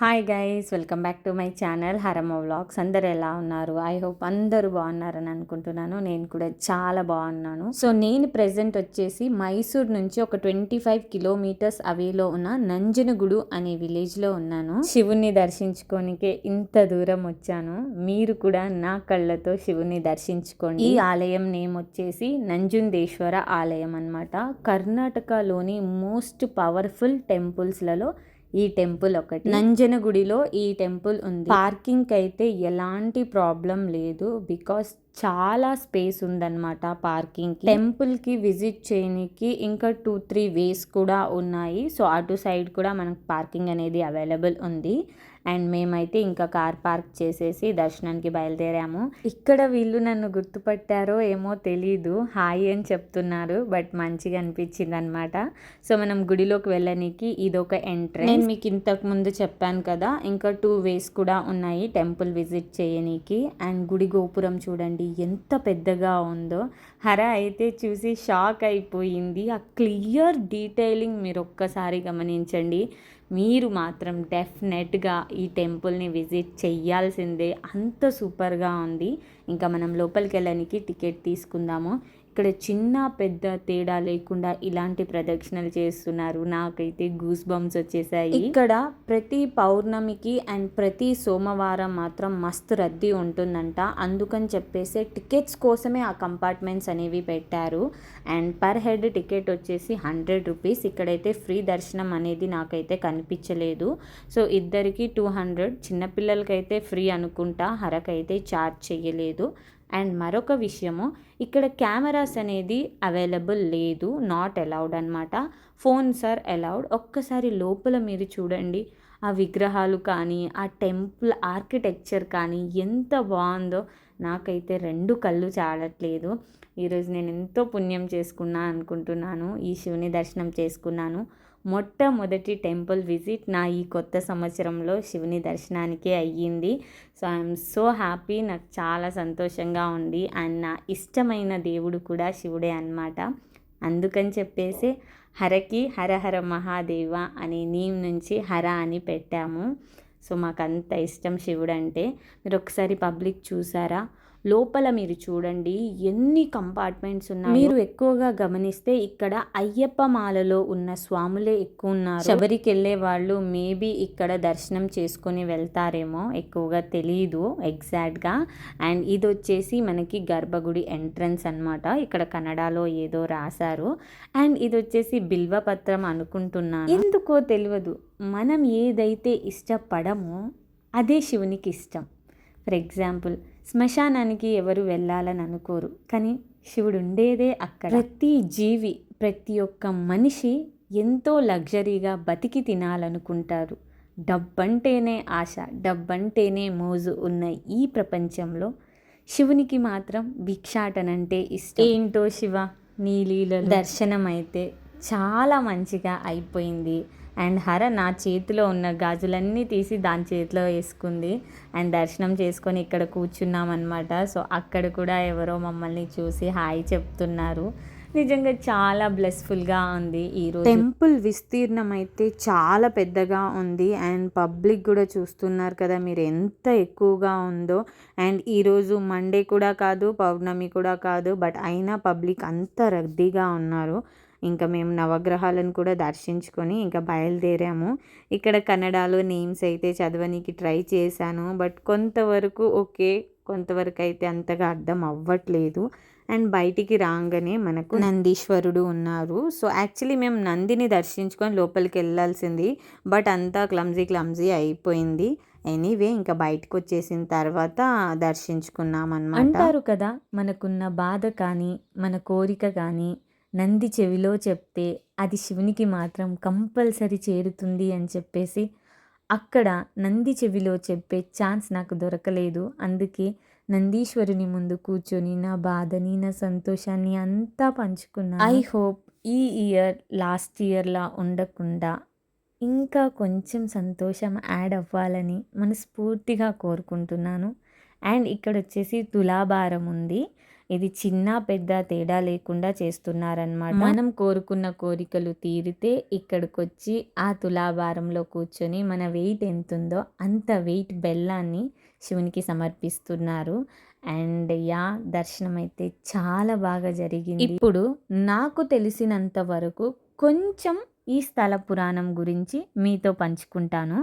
Hi guys welcome back to my channel Harama vlogs. అందరు ఎలా ఉన్నారు? ఐ హోప్ అందరూ బాగున్నారని అనుకుంటున్నాను. నేను కూడా చాలా బాగున్నాను. సో నేను ప్రజెంట్ వచ్చేసి మైసూర్ నుంచి ఒక ట్వంటీ ఫైవ్ కిలోమీటర్స్ అవేలో ఉన్న నంజనగుడు అనే విలేజ్లో ఉన్నాను. శివుణ్ణి దర్శించుకోనికే ఇంత దూరం వచ్చాను. మీరు కూడా నా కళ్ళతో శివుణ్ణి దర్శించుకోండి. ఈ ఆలయం నేమ్ వచ్చేసి నంజుందేశ్వర ఆలయం అన్నమాట. కర్ణాటకలోని మోస్ట్ పవర్ఫుల్ టెంపుల్స్లలో ఈ టెంపుల్ ఒకటి. నంజనగుడిలో ఈ టెంపుల్ ఉంది. పార్కింగ్ అయితే ఎలాంటి ప్రాబ్లం లేదు. బికాస్ చాలా స్పేస్ ఉందన్నమాట పార్కింగ్ టెంపుల్కి విజిట్ చేయడానికి ఇంకా టూ త్రీ వేస్ కూడా ఉన్నాయి. సో అటు సైడ్ కూడా మనకు పార్కింగ్ అనేది అవైలబుల్ ఉంది. అండ్ మేమైతే ఇంకా కార్ పార్క్ చేసేసి దర్శనానికి బయలుదేరాము. ఇక్కడ వీళ్ళు నన్ను గుర్తుపట్టారో ఏమో తెలీదు. హాయ్ అని చెప్తున్నారు బట్ మంచిగా అనిపించింది అనమాట సో మనం గుడిలోకి వెళ్ళడానికి ఇది ఒక ఎంట్రెన్స్. నేను మీకు ఇంతకు ముందు చెప్పాను కదా ఇంకా టూ వేస్ కూడా ఉన్నాయి టెంపుల్ విజిట్ చేయనీకి. అండ్ గుడి గోపురం చూడండి ఎంత పెద్దగా ఉందో. హర అయితే చూసి షాక్ అయిపోయింది. ఆ క్లియర్ డీటెయిలింగ్ మీరు ఒక్కసారి గమనించండి. మీరు మాత్రం డెఫినెట్గా ఈ టెంపుల్ని విజిట్ చెయ్యాల్సిందే. అంత సూపర్గా ఉంది. ఇంకా మనం లోపలికి వెళ్ళడానికి టికెట్ తీసుకుందాము. ఇక్కడ చిన్న పెద్ద తేడా లేకుండా ఇలాంటి ప్రదక్షిణలు చేస్తున్నారు. నాకైతే గూస్ బంప్స్ వచ్చేసాయి. ఇక్కడ ప్రతి పౌర్ణమికి అండ్ ప్రతి సోమవారం మాత్రం మస్తు రద్దీ ఉంటుందంట. అందుకని చెప్పేసి టికెట్స్ కోసమే ఆ కంపార్ట్మెంట్స్ అనేవి పెట్టారు. అండ్ పర్ హెడ్ టికెట్ వచ్చేసి హండ్రెడ్ రూపీస్. ఇక్కడైతే ఫ్రీ దర్శనం అనేది నాకైతే కనిపించలేదు. సో ఇద్దరికి టూ హండ్రెడ్. చిన్నపిల్లలకైతే ఫ్రీ అనుకుంటా. హరకైతే ఛార్జ్ చేయలేదు అండ్ మరొక విషయము ఇక్కడ కెమెరాస్ అనేది అవైలబుల్ లేదు నాట్ అలౌడ్ అనమాట ఫోన్స్ ఆర్ అలౌడ్. ఒక్కసారి లోపల మీరు చూడండి ఆ విగ్రహాలు కానీ ఆ టెంపుల్ ఆర్కిటెక్చర్ కానీ ఎంత బాగుందో. నాకైతే రెండు కళ్ళు చాలట్లేదు ఈరోజు నేను ఎంతో పుణ్యం చేసుకున్నా అనుకుంటున్నాను ఈ శివుని దర్శనం చేసుకున్నాను. మొట్టమొదటి టెంపుల్ విజిట్ నా ఈ కొత్త సంవత్సరంలో శివుని దర్శనానికే అయ్యింది. So I'm so happy. నాకు చాలా సంతోషంగా ఉంది. అండ్ నా ఇష్టమైన దేవుడు కూడా శివుడే అనమాట అందుకని చెప్పేసి హరకి హరహర మహాదేవ అనే నీమ్ నుంచి హర అని పెట్టాము. సో మాకు అంత ఇష్టం శివుడు అంటే మీరు ఒకసారి పబ్లిక్ చూసారా? లోపల మీరు చూడండి ఎన్ని కంపార్ట్మెంట్స్ ఉన్నాయి. మీరు ఎక్కువగా గమనిస్తే ఇక్కడ అయ్యప్ప మాలలో ఉన్న స్వాములే ఎక్కువ ఉన్నారు. శబరికి వెళ్ళే వాళ్ళు మేబీ ఇక్కడ దర్శనం చేసుకొని వెళ్తారేమో ఎక్కువగా తెలియదు ఎగ్జాక్ట్గా అండ్ ఇది వచ్చేసి మనకి గర్భగుడి ఎంట్రన్స్ అనమాట ఇక్కడ కన్నడలో ఏదో రాశారు. అండ్ ఇది వచ్చేసి బిల్వపత్రం అనుకుంటున్నాను. ఎందుకో తెలియదు. మనం ఏదైతే ఇష్టపడమో అదే శివునికి ఇష్టం. ఫర్ ఎగ్జాంపుల్ శ్మశానానికి ఎవరు వెళ్ళాలని అనుకోరు. కానీ శివుడు ఉండేదే అక్కడ. ప్రతి జీవి ప్రతి ఒక్క మనిషి ఎంతో లగ్జరీగా బతికి తినాలనుకుంటారు. డబ్బంటేనే ఆశ డబ్బంటేనే మోజు ఉన్న ఈ ప్రపంచంలో శివునికి మాత్రం భిక్షాటనంటే ఇష్టం. ఏంటో శివ నీ లీల దర్శనం అయితే చాలా మంచిగా అయిపోయింది. అండ్ హర నా చేతిలో ఉన్న గాజులన్నీ తీసి దాని చేతిలో వేసుకుంది. అండ్ దర్శనం చేసుకొని ఇక్కడ కూర్చున్నాం అనమాట సో అక్కడ కూడా ఎవరో మమ్మల్ని చూసి హాయ్ చెప్తున్నారు. నిజంగా చాలా బ్లెస్ఫుల్గా ఉంది ఈరోజు టెంపుల్ విస్తీర్ణం అయితే చాలా పెద్దగా ఉంది. అండ్ పబ్లిక్ కూడా చూస్తున్నారు కదా మీరు ఎంత ఎక్కువగా ఉందో. అండ్ ఈరోజు మండే కూడా కాదు పౌర్ణమి కూడా కాదు బట్ అయినా పబ్లిక్ అంత రద్దీగా ఉన్నారు. ఇంకా మేము నవగ్రహాలను కూడా దర్శించుకొని ఇంకా బయలుదేరాము. ఇక్కడ కన్నడలో నేమ్స్ అయితే చదవనీకి ట్రై చేశాను. బట్ కొంతవరకు ఓకే కొంతవరకు అయితే అంతగా అర్థం అవ్వట్లేదు. అండ్ బయటికి రాగానే మనకు నందీశ్వరుడు ఉన్నారు. సో యాక్చువల్లీ మేము నందిని దర్శించుకొని లోపలికి వెళ్ళాల్సింది. బట్ అంతా క్లమ్జీ క్లమ్జీ అయిపోయింది. ఎనీవే ఇంకా బయటకు వచ్చేసిన తర్వాత దర్శించుకున్నాం అనమాట అంటారు కదా మనకున్న బాధ కానీ మన కోరిక కానీ నంది చెవిలో చెప్తే అది శివునికి మాత్రం కంపల్సరీ చేరుతుంది అని చెప్పేసి అక్కడ నంది చెవిలో చెప్పే ఛాన్స్ నాకు దొరకలేదు. అందుకే నందీశ్వరుని ముందు కూర్చొని నా బాధని నా సంతోషాన్ని అంతా పంచుకున్నా ఐ హోప్ ఈ ఇయర్ లాస్ట్ ఇయర్లా ఉండకుండా ఇంకా కొంచెం సంతోషం యాడ్ అవ్వాలని మనస్ఫూర్తిగా కోరుకుంటున్నాను. అండ్ ఇక్కడ వచ్చేసి తులాభారం ఉంది. ఇది చిన్న పెద్ద తేడా లేకుండా చేస్తున్నారనమాట మనం కోరుకున్న కోరికలు తీరితే ఇక్కడికొచ్చి ఆ తులాభారంలో కూర్చొని మన వెయిట్ ఎంత ఉందో అంత వెయిట్ బెల్లాన్ని శివునికి సమర్పిస్తున్నారు. అండ్ యా దర్శనం అయితే చాలా బాగా జరిగింది. ఇప్పుడు నాకు తెలిసినంత వరకు కొంచెం ఈ స్థల పురాణం గురించి మీతో పంచుకుంటాను.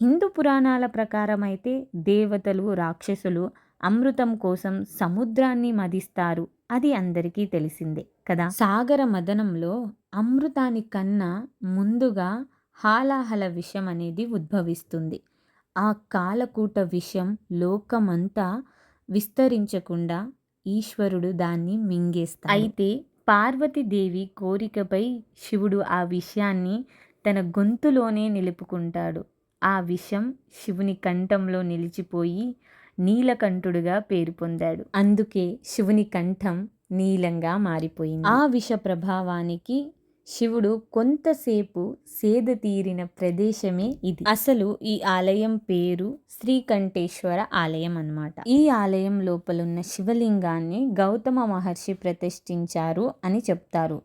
హిందూ పురాణాల ప్రకారం అయితే దేవతలు రాక్షసులు అమృతం కోసం సముద్రాన్ని మదిస్తారు. అది అందరికీ తెలిసిందే కదా? సాగర మదనంలో అమృతాని కన్నా ముందుగా హాలాహల విషం అనేది ఉద్భవిస్తుంది. ఆ కాలకూట విషం లోకమంతా విస్తరించకుండా ఈశ్వరుడు దాన్ని మింగేస్తాడు. అయితే పార్వతీదేవి కోరికపై శివుడు ఆ విషయాన్ని తన గొంతులోనే నిలుపుకుంటాడు. ఆ విషం శివుని కంఠంలో నిలిచిపోయి నీలకంఠుడుగా పేరు పొందాడు. అందుకే శివుని కంఠం నీలంగా మారిపోయింది. ఆ విష ప్రభావానికి శివుడు కొంతసేపు సేద తీరిన ప్రదేశమే ఇది. అసలు ఈ ఆలయం పేరు శ్రీకంఠేశ్వర ఆలయం అన్నమాట. ఈ ఆలయం లోపలున్న శివలింగాన్ని గౌతమ మహర్షి ప్రతిష్ఠించారు అని చెప్తారు.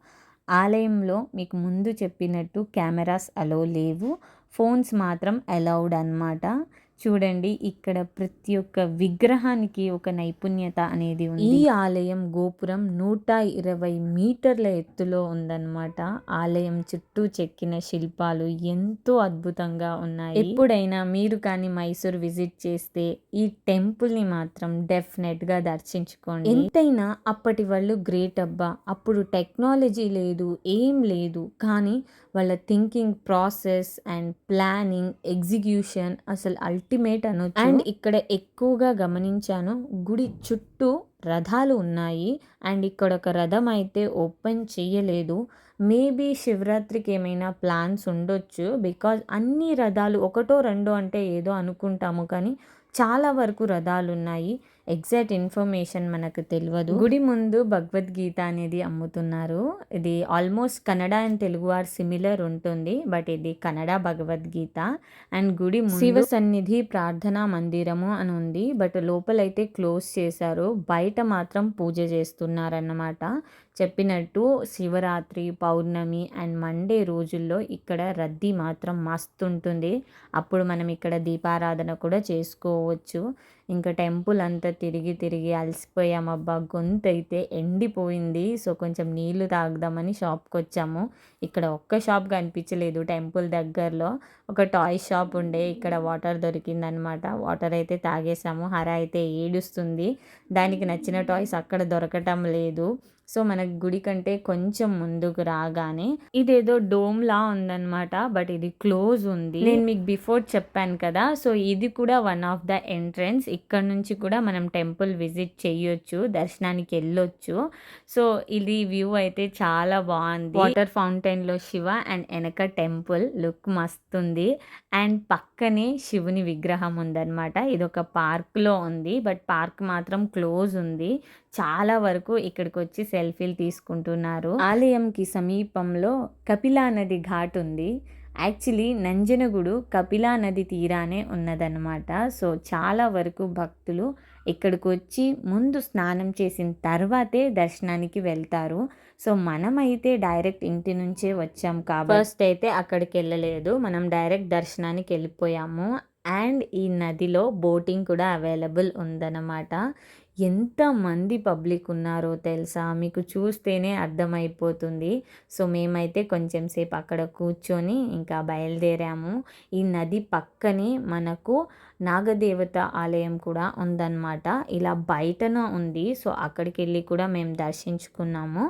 ఆలయంలో మీకు ముందు చెప్పినట్టు కెమెరాస్ అలో లేవు. ఫోన్స్ మాత్రం అలౌడ్ అనమాట చూడండి ఇక్కడ ప్రతి ఒక్క విగ్రహానికి ఒక నైపుణ్యత అనేది ఉంది. ఈ ఆలయం గోపురం నూట ఇరవై మీటర్ల ఎత్తులో ఉందన్నమాట. ఆలయం చుట్టూ చెక్కిన శిల్పాలు ఎంతో అద్భుతంగా ఉన్నాయి. ఎప్పుడైనా మీరు కానీ మైసూర్ విజిట్ చేస్తే ఈ టెంపుల్ని మాత్రం డెఫినెట్గా దర్శించుకోండి. ఎంతైనా అప్పటి వాళ్ళు గ్రేట్ అబ్బా. అప్పుడు టెక్నాలజీ లేదు ఏం లేదు. కానీ వాళ్ళ thinking process and planning execution అసలు అల్టిమేట్ అనొచ్చు. అండ్ ఇక్కడ ఎక్కువగా గమనించాను గుడి చుట్టూ రథాలు ఉన్నాయి. అండ్ ఇక్కడ ఒక రథం అయితే ఓపెన్ చేయలేదు మేబీ శివరాత్రికి ఏమైనా ప్లాన్స్ ఉండొచ్చు. బికాజ్ అన్ని రథాలు ఒకటో రెండో అంటే ఏదో అనుకుంటాము. కానీ చాలా వరకు రథాలు ఉన్నాయి. ఎగ్జాక్ట్ ఇన్ఫర్మేషన్ మనకు తెలియదు గుడి ముందు భగవద్గీత అనేది అమ్ముతున్నారు. ఇది almost Kannada and Telugu are similar ఉంటుంది బట్ ఇది కన్నడ భగవద్గీత. అండ్ గుడి శివ సన్నిధి ప్రార్థనా మందిరము అని ఉంది బట్ లోపలైతే క్లోజ్ చేశారు. బయట మాత్రం పూజ చేస్తున్నారన్నమాట. చెప్పినట్టు శివరాత్రి పౌర్ణమి అండ్ మండే రోజుల్లో ఇక్కడ రద్దీ మాత్రం మస్తు ఉంటుంది అప్పుడు మనం ఇక్కడ దీపారాధన కూడా చేసుకోవచ్చు. ఇంకా టెంపుల్ అంతా తిరిగి తిరిగి అలసిపోయామబ్బా గొంతు అయితే ఎండిపోయింది. సో కొంచెం నీళ్ళు తాగుదామని షాప్కి వచ్చాము. ఇక్కడ ఒక్క షాప్ కనిపించలేదు టెంపుల్ దగ్గరలో. ఒక టాయ్ షాప్ ఉండే. ఇక్కడ వాటర్ దొరికిందనమాట. వాటర్ అయితే తాగేసాము. హర అయితే ఏడుస్తుంది. దానికి నచ్చిన టాయ్స్ అక్కడ దొరకటం లేదు. సో మన గుడి కంటే కొంచెం ముందుకు రాగానే ఇదేదో డోమ్ లా ఉందన్నమాట బట్ ఇది క్లోజ్ ఉంది. నేను మీకు బిఫోర్ చెప్పాను కదా సో ఇది కూడా వన్ ఆఫ్ ద ఎంట్రన్స్. ఇక్కడ నుంచి కూడా మనం టెంపుల్ విజిట్ చేయొచ్చు దర్శనానికి వెళ్ళొచ్చు. సో ఇది వ్యూ అయితే చాలా బాగుంది. వాటర్ ఫౌంటైన్లో శివ అండ్ వెనక టెంపుల్ లుక్ మస్తుంది అండ్ పక్కనే శివుని విగ్రహం ఉందన్నమాట. ఇది ఒక పార్క్లో ఉంది బట్ పార్క్ మాత్రం క్లోజ్ ఉంది. చాలా వరకు ఇక్కడికి వచ్చి సెల్ఫీలు తీసుకుంటున్నారు. ఆలయంకి సమీపంలో కపిలా నది ఘాట్ ఉంది. యాక్చువల్లీ నంజనగుడు కపిలా నది తీరానే ఉన్నదన్నమాట. సో చాలా వరకు భక్తులు ఇక్కడికి వచ్చి ముందు స్నానం చేసిన తర్వాతే దర్శనానికి వెళ్తారు. సో మనమైతే డైరెక్ట్ ఇంటి నుంచే వచ్చాం కాబట్టి ఫస్ట్ అయితే అక్కడికి వెళ్ళలేదు. మనం డైరెక్ట్ దర్శనానికి వెళ్ళిపోయాము. అండ్ ఈ నదిలో బోటింగ్ కూడా అవైలబుల్ ఉందన్నమాట. ఎంతమంది పబ్లిక్ ఉన్నారో తెలుసా? మీకు చూస్తేనే అర్థమైపోతుంది. సో మేమైతే కొంచెం సేపు అక్కడ కూర్చొని ఇంకా బయలుదేరాము. ఈ నది పక్కనే మనకు నాగదేవత ఆలయం కూడా ఉందన్నమాట. ఇలా బయటన ఉంది. సో అక్కడికి వెళ్ళి కూడా మేము దర్శించుకున్నాము.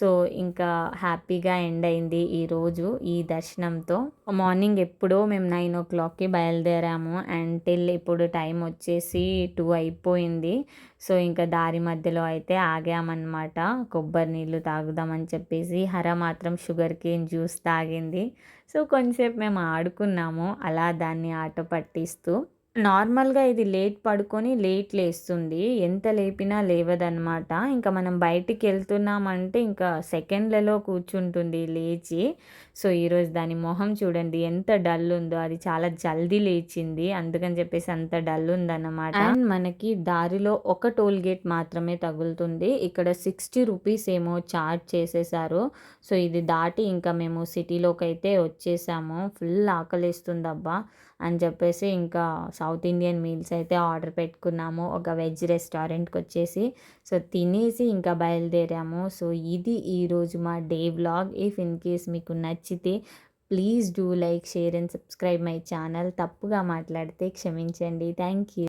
సో ఇంకా హ్యాపీగా ఎండ్ అయింది ఈరోజు ఈ దర్శనంతో. మార్నింగ్ ఎప్పుడో మేము నైన్ ఓ క్లాక్కి బయలుదేరాము. అండ్ టిల్ ఇప్పుడు టైం వచ్చేసి టూ అయిపోయింది. సో ఇంకా దారి మధ్యలో అయితే ఆగామన్నమాట. కొబ్బరి నీళ్ళు తాగుదామని చెప్పేసి హర మాత్రం షుగర్ కేన్ జ్యూస్ తాగింది. సో కొంచెంసేపు మేము ఆడుకున్నాము. అలా దాన్ని ఆట పట్టిస్తూ నార్మల్‌గా ఇది లేట్ పడుకొని లేట్ లేస్తుంది. ఎంత లేపినా లేవదనమాట. ఇంకా మనం బయటికి వెళ్తున్నామంటే ఇంకా సెకండ్‌లలో కూర్చుంటుంది లేచి. సో, ఈరోజు దాని మొహం చూడండి ఎంత డల్ ఉందో. అది చాలా జల్దీ లేచింది. అందుకని చెప్పేసి అంత డల్ ఉందన్నమాట. అండ్ మనకి దారిలో ఒక టోల్ గేట్ మాత్రమే తగులుతుంది. ఇక్కడ 60 రూపీస్ ఏమో చార్జ్ చేసేసారు. సో, ఇది దాటి ఇంకా మేము సిటీలోకి అయితే వచ్చేసాము. ఫుల్ ఆకలేస్తుందబ్బా! అని చెప్పేసి ఇంకా సౌత్ ఇండియన్ మీల్స్ అయితే ఆర్డర్ పెట్టుకున్నాము. ఒక వెజ్ రెస్టారెంట్కి వచ్చేసి సో, తినేసి ఇంకా బయలుదేరాము. సో, ఇది ఈరోజు మా day vlog. If in case మీకు నచ్చితే please do like, share and subscribe my channel. తప్పుగా మాట్లాడితే క్షమించండి. Thank you.